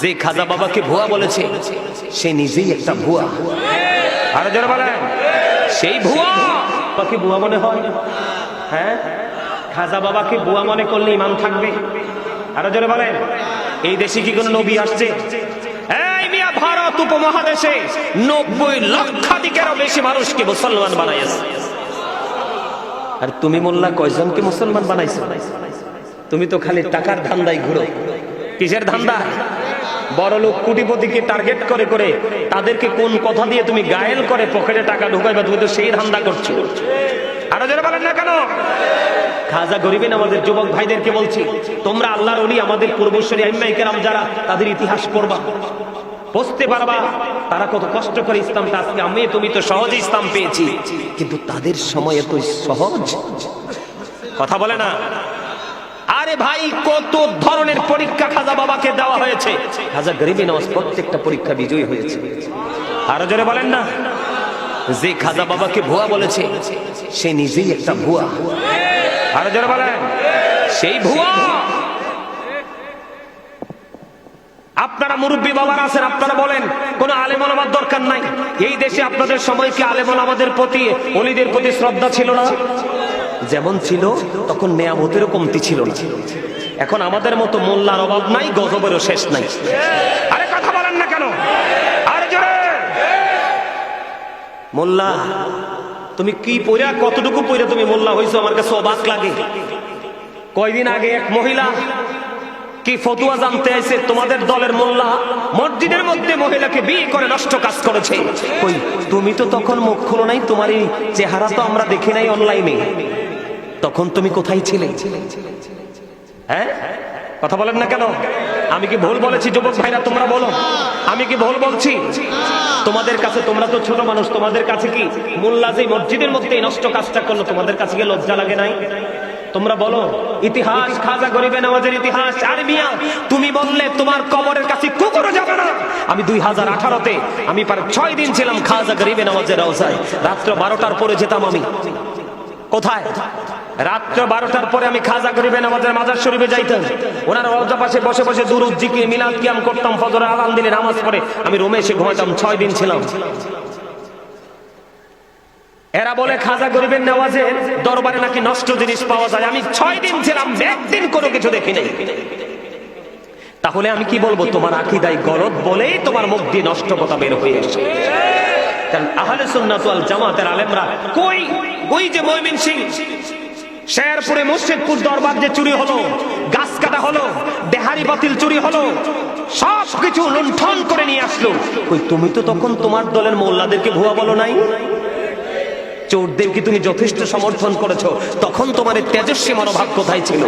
যে খাজা বাবাকে ভুয়া বলেছে, সে নিজেই একটা ভুয়া। আরও যারা বলেন, সেই ভুয়া বাবাকে ভুয়া মনে হয়? হ্যাঁ? খাজা বাবাকে ভুয়া মনে করলে ইমান থাকবে। আরও যারা বলেন, এই দেশে কি কোনো নবী আসছে? ভারত উপমহাদেশে নব্বই লক্ষাধিকেরও বেশি মানুষকে মুসলমান বানাইছে আর তুমি মোল্লা কয়জনকে মুসলমান বানাইছো? তুমি তো খালি টাকার ধান্দায় ঘুরো। কিসের ধান্দা? বড় লোক কোটিপতিকে টার্গেট করে করে তাদেরকে কোন কথা দিয়ে তুমি গায়েল করে পকেটে টাকা ঢুকাইবা তুমি তো সেই ধান্দা করছ। আরও যারা বলেন না কেন? খাজা গরিবেন আমাদের যুবক ভাইদেরকে বলছি, তোমরা আল্লাহর অলি আমাদের পূর্বশ্বরী আইম্মাই কেরাম যারা তাদের ইতিহাস পড়বা বুঝতে পারবা, তারা কত কষ্ট করে ইসলামটা আজকে আমি, তুমি তো সহজে ইসলাম পেয়েছি, কিন্তু তাদের সময় এত সহজ। কথা বলে না? আরে ভাই কত ধরনের পরীক্ষা খাজা বাবাকে দেওয়া হয়েছে? খাজা গরিবী নওয়াজ প্রত্যেকটা পরীক্ষা বিজয়ী হয়েছে। আরও জোরে বলেন না। যে খাজা বাবাকে ভুয়া বলেছে সে নিজেই একটা ভুয়া। আরও জোরে বলেন। সেই ভুয়া! আপনারা মুরব্বী বাবার আছেন আপনারা বলেন কোন আলেম আমার দরকার নাই। এই দেশে আপনাদের সময় কি আলেম আমাদের প্রতি অলিদের প্রতি শ্রদ্ধা ছিল না। যেমন ছিল তখন নেয়ামতেরও কমতি ছিল না। এখন আমাদের মতো মোল্লার অভাব নাই গজবেরও শেষ নাই। আরে কথা বলেন না কেন? আরে জোরে! মোল্লা তুমি কি পইরা কতটুকু পইরা তুমি মোল্লা হইছো? আমার কাছে অবাক লাগে। কয়দিন আগে এক মহিলা কি ফতুয়া জানতে আইছে তোমাদের দলের মোল্লা মসজিদের মধ্যে মহিলাকে বিয়ে করে নষ্ট কাজ করেছে। কই তুমি তো তখন মুখ খুলো নাই তোমার এই চেহারা তো আমরা দেখি নাই অনলাইনে। তখন তুমি কোথায় ছিলে? হ্যাঁ? কথা বলেন না কেন? আমি কি ভুল বলেছি, যুবক ভাইরা, তোমরা বলো। আমি কি ভুল বলছি? তোমাদের কাছে, তোমরা তো ছোট মানুষ, তোমাদের কাছে কি মোল্লা যে মসজিদের মধ্যে নষ্ট কাজটা করল? তোমাদের কাছে কি লজ্জা লাগে নাই? তোমরা বলো, ইতিহাস খাজা গরিবে নামাজের ইতিহাস, আর মিয়া, তুমি বললে তোমার কবরের কাছে কুকুরও যাবে না। আমি দুই হাজার আঠারোতে, আমি প্রায় ছয় দিন ছিলাম খাজা গরিবে নামাজের রওজায়। রাত্র বারোটার পরে যেতাম আমি। কোথায়? রাত্র বারোটার পরে আমি খাজা গরিবে নামাজের মাজার শরীফে যাইতাম। ওনার রওজা পাশে বসে বসে দুরুদ, জিকির, মিলাদ কিয়াম করতাম ফজর আলাম দিলে নামাজ পড়ে। আমি রুমে এসে ঘুমাইতাম, ছয় দিন ছিলাম। এরা বলে, খাজা গরিবের নেওয়াজে দরবারে নাকি নষ্ট জিনিস পাওয়া যায়। আমি ছয় দিন ছিলাম একদিন কোনো কিছু দেখি নাই। তাহলে আমি কি বলব, তোমার আকিদাই গলত বলেই তোমার মুখ দিয়ে নষ্ট কথা বের হয়ে এসে কারণ আহলে সুন্নাত জামাতের আলেমরা কই? ওই যে ময়মিন সিং শেরপুরে মুর্শিদপুর দরবার যে চুরি হলো, গাছ কাটা হলো, দেহারি বাতিল চুরি হলো সব কিছু লুণ্ঠন করে নিয়ে আসলো। কই, তুমি তো তখন তোমার দলের মোল্লাদেরকে ভুয়া বলো নাই? চোরদের কি তুমি যথেষ্ট সমর্থন করেছ? তখন তোমার তেজস্বী মনোভাব কোথায় ছিল?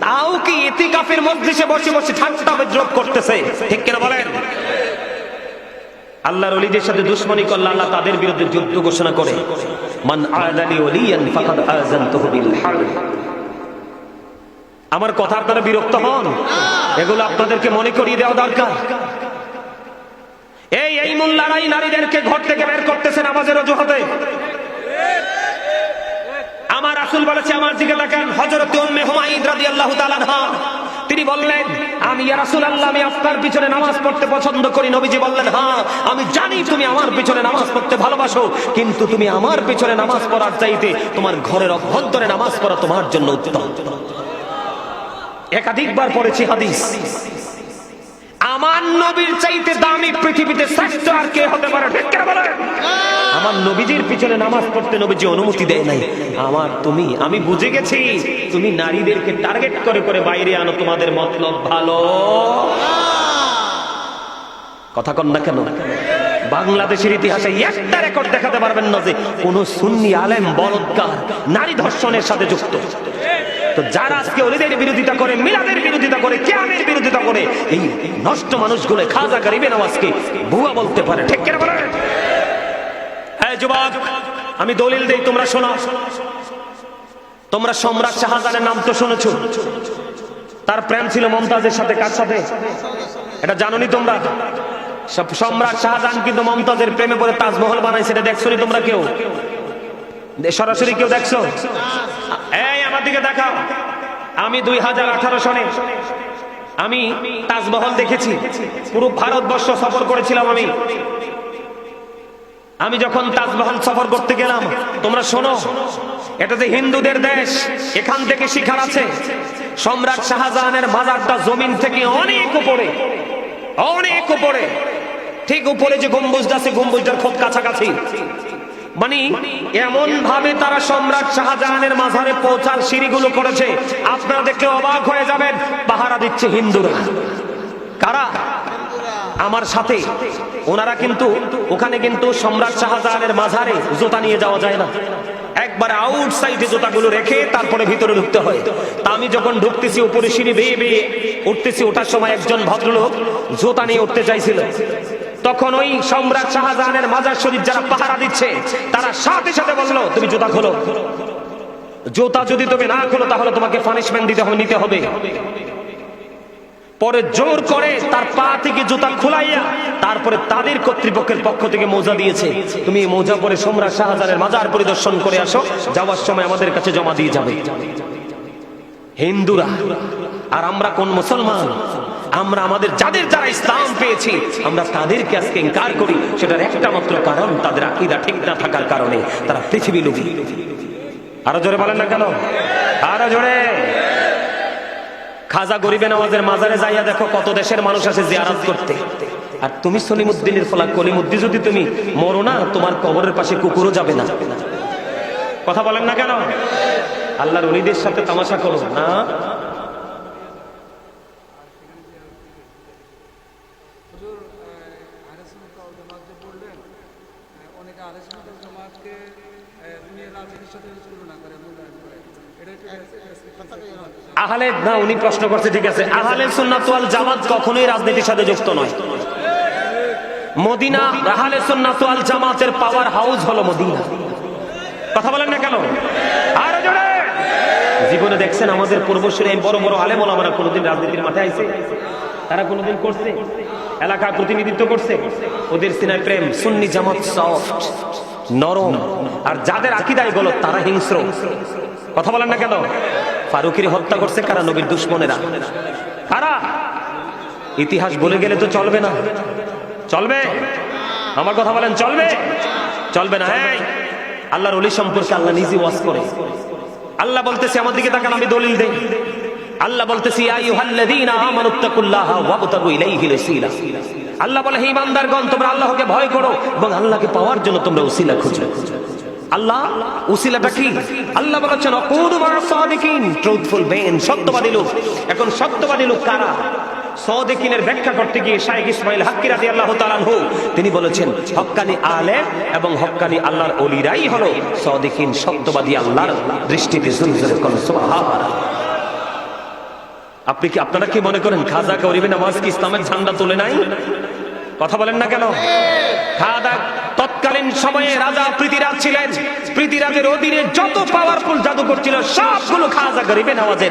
তাও কি ইতিকাফের মজলিসে বসে বসে ঠাট্টা বিদ্রোহ করতেছে? ঠিক কিনা বলেন? আল্লাহর ওলিদের সাথে দুশ্মনী করলে আল্লাহ তাদের বিরুদ্ধে যুদ্ধ ঘোষণা করে। আমার কথা আপনারা বিরক্ত হন। এগুলো আপনাদেরকে মনে করিয়ে দেওয়া দরকার। এই এই মোল্লারাই নারীদেরকে ঘর থেকে বের করতেছে নামাজের অজুহাতে। আমার রাসূল বলেছে, আমার দিকে দেখেন হযরত উম্মে হুমায়ুন রাদিয়াল্লাহু তাআলা তিনি বললেন, আমি ইয়া রাসূলুল্লাহ, আমি আপনার পিছনে নামাজ পড়তে পছন্দ করি। নবীজি বললেন হ্যাঁ আমি জানি তুমি আমার পিছনে নামাজ পড়তে ভালোবাসো, কিন্তু তুমি আমার পিছনে নামাজ পড়ার চাইতে তোমার ঘরের অভ্যন্তরে নামাজ পড়া তোমার জন্য উত্তম। একাধিকবার পড়েছি হাদিস। আমার নবীর চাইতে দামি পৃথিবীতে শ্রেষ্ঠ আর কে হতে পারে? ঠিক বলেন? আমার নবীজির পিছনে নামাজ পড়তে নবীজি অনুমতি দেয় নাই। আমার তুমি, আমি বুঝে গেছি, তুমি নারীদেরকে টার্গেট করে করে বাইরে আনো, তোমাদের মতলব ভালো। কথা কন না কেন? বাংলাদেশের ইতিহাসে একটা রেকর্ড দেখাতে পারবেন না যে কোন সুন্নি আলেম, বলৎকার, নারী ধর্ষণের সাথে যুক্ত। তো যারা আজকে ওলিদের বিরোধিতা করে, মিলাদের বিরোধিতা করে, কেয়ামের বিরোধিতা করে, এই নষ্ট মানুষগুলো খাজা গরিবে নামাজকে ভুয়া বলতে পারে। ঠিক কেন যুবক, আমি দলিল দেই, তোমরা শোনো। তোমরা সম্রাট শাহজাহানের নাম তো শুনেছো। তার প্রেম ছিল মমতাজের সাথে, কার সাথে? এটা জানোনি তোমরা? সম্রাট শাহজাহান কিন্তু মমতাজের প্রেমে পড়ে তাজমহল বানাইছে এটা দেখছ তোমরা কেউ? সরাসরি কেউ দেখছ? এই, আমার দিকে দেখাও। আমি দুই হাজার আঠারো সনে আমি তাজমহল দেখেছি। পুরো ভারতবর্ষ সফর করেছিলাম আমি। আমি যখন তাজমহল সফর করতে গেলাম, তোমরা শোনো, এটা যে হিন্দুদের দেশ, এখান থেকে শিখার আছে, সম্রাট শাহজাহানের মাজারটা জমিন থেকে অনেক উপরে অনেক উপরে, ঠিক উপরে যে গম্বুজটা আছে, গম্বুজটার খুব কাছাকাছি। মানে এমন ভাবে তারা সম্রাট শাহজাহানের মাঝারে পৌঁছার সিঁড়িগুলো করেছে, আপনারা দেখলে অবাক হয়ে যাবেন, পাহারা দিচ্ছে হিন্দুরা। কারা? আমার সাথে। ওনারা কিন্তু ওখানে কিন্তু সম্রাট শাহজাহানের মাঝারে জোতা নিয়ে যাওয়া যায় না। একবার আউট সাইডে জুতাগুলো রেখে তারপরে ভিতরে ঢুকতে হয়। তা আমি যখন ঢুকতেছি, উপরে সিঁড়ি বেয়ে বেয়ে উঠতেছি, ওঠার সময় একজন ভদ্রলোক জোতা নিয়ে উঠতে চাইছিল। তখন ওই সম্রাট শাহজাহানের মাজার শরীফ যারা পাহারা দিচ্ছে, তারা সাথে সাথে বলল, তুমি জোতা খোলো। জোতা যদি তুমি না খোলো, তাহলে তোমাকে পানিশমেন্ট দিতে হবে, নিতে হবে। পরে জোর করে তার পা থেকে জুতা খুলাইয়া তারপরে তাদের কর্তৃপক্ষের পক্ষ থেকে মোজা দিয়েছে। তুমি এই মোজা পরে সম্রাট শাহজাহানের মাজার পরিদর্শন করে আসো, যাওয়ার সময় আমাদের কাছে জমা দিয়ে যাবে। হিন্দুরা, আর আমরা কোন মুসলমান? আমরা আমাদের যাদের যারা ইসলাম পেয়েছি, আমরা তাদেরকে আজকে ইনকার করি। সেটার একটা মাত্র কারণ, তাদের আকিদা ঠিক না থাকার কারণে তারা পৃথিবী লোভী। আরও জোরে বলেন না কেন? আরও জোরে। খাজা গরিবে নামাজের মাজারে যাইয়া দেখো কত দেশের মানুষ আছে জিয়ারাত করতে। আর তুমি সলিমুদ্দিনের ফলা কলিমুদ্দি যদি তুমি মরো না, তোমার কবরের পাশে কুকুরও যাবে না। কথা বলেন না কেন? আল্লাহর অলিদের সাথে তামাশা করো না হুজুর আহরেসুল জামাত যে বললেন আহ, অনেকে আহরেসুল জামাতকে আহ, দুনিয়ার রাজনীতির সাথে তুলনা করে মূল্যায়ন করে এটা একটু বেশি- আহলে না, উনি প্রশ্ন করছে, ঠিক আছে জামাত কখনোই রাজনীতির সাথে যুক্ত নয়। মদিনা জামাতের পাওয়ার হাউস হলো মদিনা। কথা বলেন না কেন? জোরে! জীবনে দেখছেন, আমাদের পূর্বসূরি বড় বড় আলেম ওলামারা কোনোদিন রাজনীতির মাঠে আইছে? তারা কোনোদিন করছে? এলাকা প্রতিনিধিত্ব করছে? ওদের সিনায় প্রেম, সুন্নি জামাত সফট নরম। আর যাদের আকিদায় গলত তারা হিংস্র। কথা বলেন না কেন? ফারুকির হত্যা করছে কারা নবীর দুশ্মনেরা? কারা? ইতিহাস বলে গেলে তো চলবে না। চলবে? আমার কথা বলেন, চলবে? চলবে না হ্যাঁ। আল্লাহর অলি সম্পর্কে আল্লাহ নিজে ওয়াজ করে। আল্লাহ বলতেছে, আমার দিকে তাকান, আমি দলিল দেই। আল্লাহ বলতেছি আল্লাহ বলে, হে ইমানদারগণ, তোমরা আল্লাহকে ভয় করো এবং আল্লাহকে পাওয়ার জন্য তোমরা উসিলা খুঁজো। আল্লাহ, উসিলাটা কি? আল্লাহ বলেছেন সাদিকিন। ট্রুথফুল বেন সত্যবাদী লোক। এখন সত্যবাদী লোক কারা? সদিকিনের ব্যাখ্যা করতে গিয়ে ইসমাইল হাক্কি তাআলা আনহু, তিনি বলেছেন এবং আল্লাহর ওলিরাই হলো সদিকিন, সত্যবাদী আল্লাহর দৃষ্টিতে কোন আপনি কি, আপনারা কি মনে করেন, খাজা গরিবে নামাজ কি ইসলামের ঝান্ডা তুলে নাই? কথা বলেন না কেন? খাজা তৎকালীন সময়ে রাজা পৃথিরাজ ছিলেন। পৃথিরাজের অধীনে যত পাওয়ারফুল জাদুকর ছিল, সবগুলো খাজা গরিবে নামাজের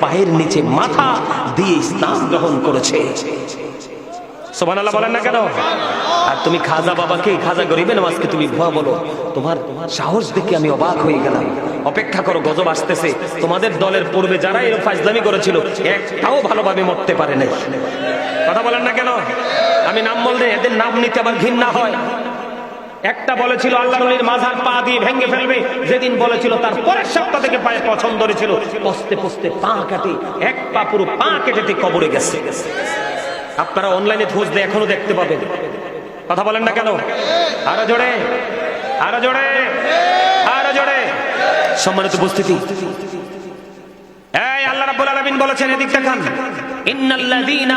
পায়ের নিচে মাথা দিয়ে ইসলাম গ্রহণ করেছে। আর তুমি খাজা বাবাকে, খাজা তুমি বলো। তোমার সাহস দেখে আমি অবাক হয়ে গেলাম। অপেক্ষা করো, গজব আসতেছে। তোমাদের দলের পূর্বে যারা এরকম করেছিল, একটাও ভালোভাবে মরতে পারে নাই। কথা বলেন না কেন? আমি নাম বললে এদের নাম নিতে আবার ঘৃণা হয়। একটা বলেছিল, আল্লাহ নবীর মাথার পা দিয়ে ভেঙে ফেলবে। যেদিন বলেছিল, তার পরের সপ্তাহ থেকে পায়ে পছন্দ ছিল পস্তে পস্তে পা কাটে, এক পা পুরো পা কেটে কবরে গেছে। আপনারা অনলাইনে খুঁজলে এখনও দেখতে পাবেন। কথা বলেন না কেন? আরও জোরে আরও জোরে আরও জোরে। সম্মানিত উপস্থিতি। এই আল্লাহ রাব্বুল আলামিন বলেছেন এদিক দেখান ইন্নাল্লাযীনা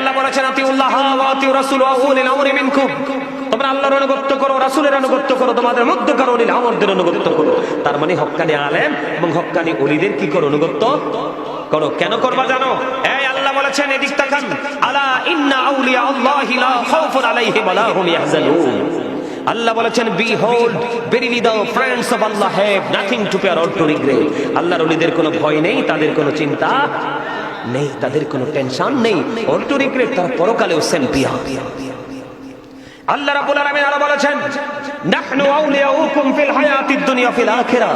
আল্লাহ বলেছেন আল্লাহর করো তার মানে আল্লাহ ফ্রেন্ডস টু কোনো ভয় নেই, তাদের কোনো চিন্তা নেই, তাদের কোনো টেনশন নেই। অর টু রিগ্রেট তার পরকালেও সেলফিয়া আল্লাহ রাব্বুল আলামিন আরও বলেছেন, নাহনু আউলিয়াউকুম ফিল হায়াতিদ দুনিয়া ফিল আখিরাহ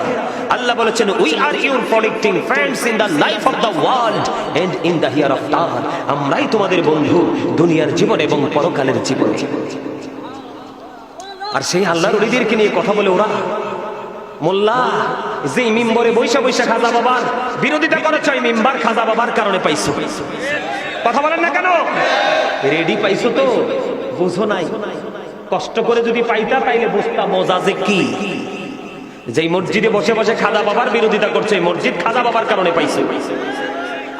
আল্লাহ বলেছেন we are your protecting friends in the life of the world and in the hereafter আমরাই তোমাদের বন্ধু দুনিয়ার জীবন এবং পরকালের জীবন। আর সেই আল্লাহর ওলিদেরকে নিয়ে কথা বলে ওরা, মোল্লা যে মিম্বরে বৈশা বৈশা খাজা বাবার। বিরোধিতা করেছ ওই মিম্বার খাজা বাবার কারণে পাইছো। কথা বলেন না কেন? রেডি পাইছো তো? বুঝো নাই। কষ্ট করে যদি পাইতা, তাইলে বুঝতা মজা যে কি? যেই মসজিদে বসে বসে খাজা বাবার বিরোধিতা করছে, এই মসজিদ খাজা বাবার কারণে পাইছো।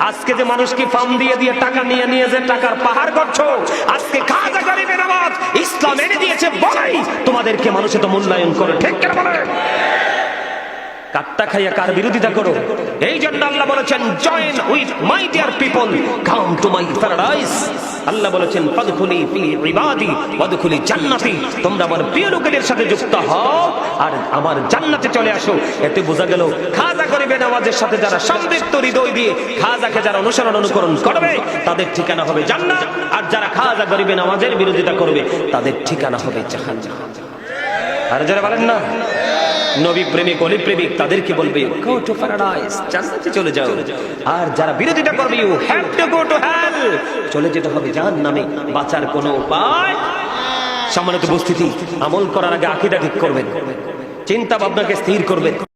আজকে যে মানুষকে ফার্ম দিয়ে দিয়ে টাকা নিয়ে নিয়ে যে টাকার পাহাড় করছ, আজকে খাজা গরিবের আওয়াজ ইসলাম এনে দিয়েছে বলাই। তোমাদেরকে মানুষে তো মূল্যায়ন করে, ঠিক কেন বলে কাট্টা খাইয়া কার বিরোধিতা করো? এই জন্য আল্লাহ বলেছেন join with my dear people come to my paradise Allah বলেছেন ফাদখুলি ফি ইবাদি ওয়াদখুলি জান্নাতি তোমরা আমার প্রিয় লোকেদের সাথে যুক্ত হও আর আমার জান্নাতে চলে আসো। এতে বোঝা গেল, খাজা করিবে নামাজের সাথে যারা সম্পৃক্ত হৃদয় দিয়ে খাজাকে যারা অনুসরণ অনুকরণ করবে, তাদের ঠিকানা হবে জান্নাত। আর যারা খাজা করিবে নামাজের বিরোধিতা করবে, তাদের ঠিকানা হবে জাহান্নাম। আর যারা বলেন না নবী প্রেমিক অলি প্রেমিক তাদেরকে বলবে চলে যাও। আর যারা বিরোধিতা করবে you have to go to hell চলে যেতে হবে জাহান্নামে, বাঁচার কোনো উপায়? সম্মানিত উপস্থিতি, আমল করার আগে আকিদা ঠিক করবেন। চিন্তা ভাবনাকে স্থির করবেন।